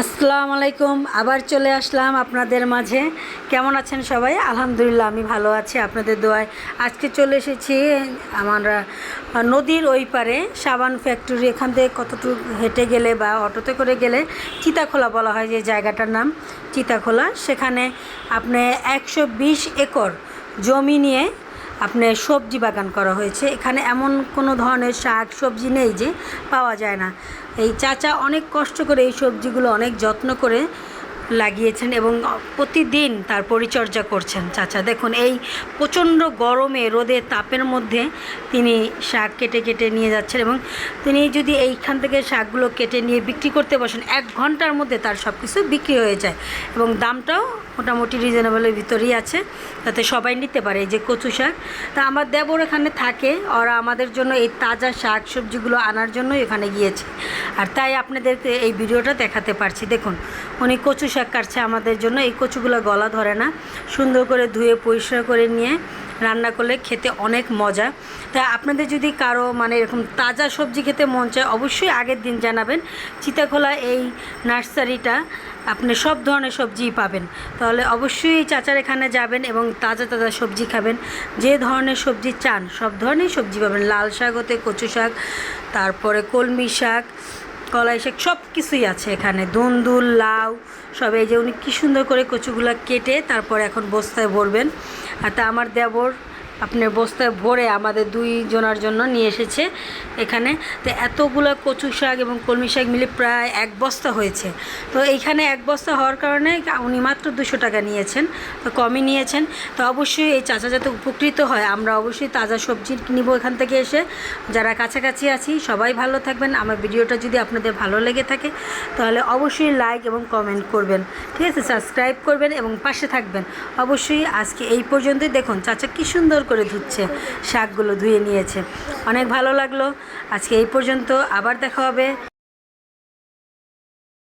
আসসালামু আলাইকুম, আবার চলে আসলাম আপনাদের মাঝে। কেমন আছেন সবাই? আলহামদুলিল্লাহ, আমি ভালো আছি আপনাদের দোয়ায়। আজকে চলে এসেছি আমরা নদীর ওই পারে, সাবান ফ্যাক্টরি। এখান থেকে কতটুকু হেঁটে গেলে বা অটোতে করে গেলে চিতাখোলা বলা হয় যে জায়গাটার নাম, চিতাখোলা। সেখানে আপনি একশো বিশ একর জমি নিয়ে আপনার সবজি বাগান করা হয়েছে। এখানে এমন কোনো ধরনের শাক, সবজি নেই যে পাওয়া যায় না। এই চাচা অনেক কষ্ট করে এই সবজিগুলো অনেক যত্ন করে লাগিয়েছেন এবং প্রতিদিন তার পরিচর্যা করছেন। চাচা, দেখুন, এই প্রচণ্ড গরমে রোদের তাপের মধ্যে তিনি শাক কেটে কেটে নিয়ে যাচ্ছেন এবং তিনি যদি এইখান থেকে শাকগুলো কেটে নিয়ে বিক্রি করতে বসেন, এক ঘণ্টার মধ্যে তার সব কিছু বিক্রি হয়ে যায় এবং দামটাও মোটামুটি রিজনেবলের ভিতরেই আছে। যাতে সবাই নিতে পারে, এই যে কচু শাক। তা আমার দেবর এখানে থাকে, ওরা আমাদের জন্য এই তাজা শাক সবজিগুলো আনার জন্য এখানে গিয়েছে। আর তাই আপনাদেরকে এই ভিডিওটা দেখাতে পারছি। দেখুন, উনি কচু শাক কাটছে আমাদের জন্য, এই কচুগুলো গলা ধরে না। সুন্দর করে ধুয়ে, পরিষ্কার করে নিয়ে রান্না করলে খেতে অনেক মজা। তা আপনাদের যদি কারও মানে এরকম তাজা সবজি খেতে মন চায়, অবশ্যই আগের দিন জানাবেন। চিতাখোলা এই নার্সারিটা আপনি সব ধরনের সবজিই পাবেন। তাহলে অবশ্যই চাচার এখানে যাবেন এবং তাজা তাজা সবজি খাবেন। যে ধরনের সবজি চান, সব ধরনের সবজি পাবেন। লাল শাক হতে কচু শাক, তারপরে কলমি শাক কলাই শাক সব কিছুই আছে এখানে। দুন্দুল, লাউ, সব এই যে উনি কী সুন্দর করে কচুগুলো কেটে তারপর এখন বস্তায় ভরবেন। আর তা আমার দেবর আপনার বস্তায় ভরে আমাদের দুই জনার জন্য নিয়ে এসেছে এখানে। তো এতগুলো কচু শাক এবং কলমি শাক মিলে প্রায় এক বস্তা হয়েছে। তো এইখানে এক বস্তা হওয়ার কারণে উনি মাত্র দুশো টাকা নিয়েছেন, তো কমই নিয়েছেন। তো অবশ্যই এই চাচা যাতে উপকৃত হয়, আমরা অবশ্যই তাজা সবজি নিব এখান থেকে এসে। যারা কাছাকাছি আছি, সবাই ভালো থাকবেন। আমার ভিডিওটা যদি আপনাদের ভালো লেগে থাকে, তাহলে অবশ্যই লাইক এবং কমেন্ট করবেন। ঠিক আছে, সাবস্ক্রাইব করবেন এবং পাশে থাকবেন। অবশ্যই আজকে এই পর্যন্তই। দেখুন, চাচা কী সুন্দর করে ধুচ্ছে শাকগুলো ধুয়ে নিয়েছে। অনেক ভালো লাগল। আজকে এই পর্যন্ত আবার দেখা হবে।